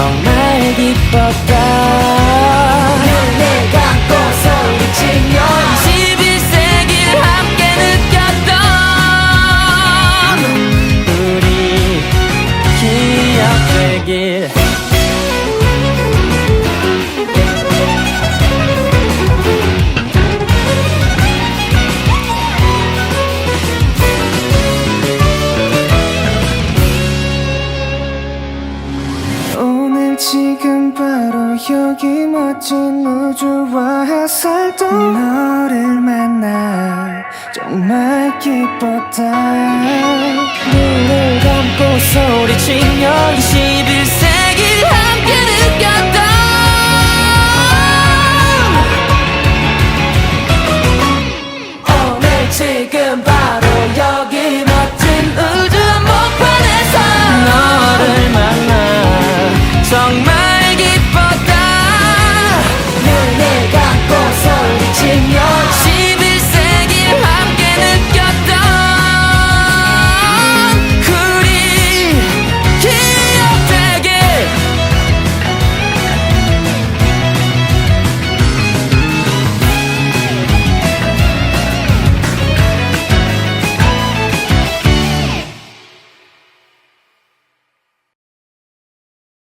정말 기뻤던 지금 바로 여기 멋진 우주와 햇살도 너를 만나 정말 기뻤다. 눈을 감고 소리치며 이 上满。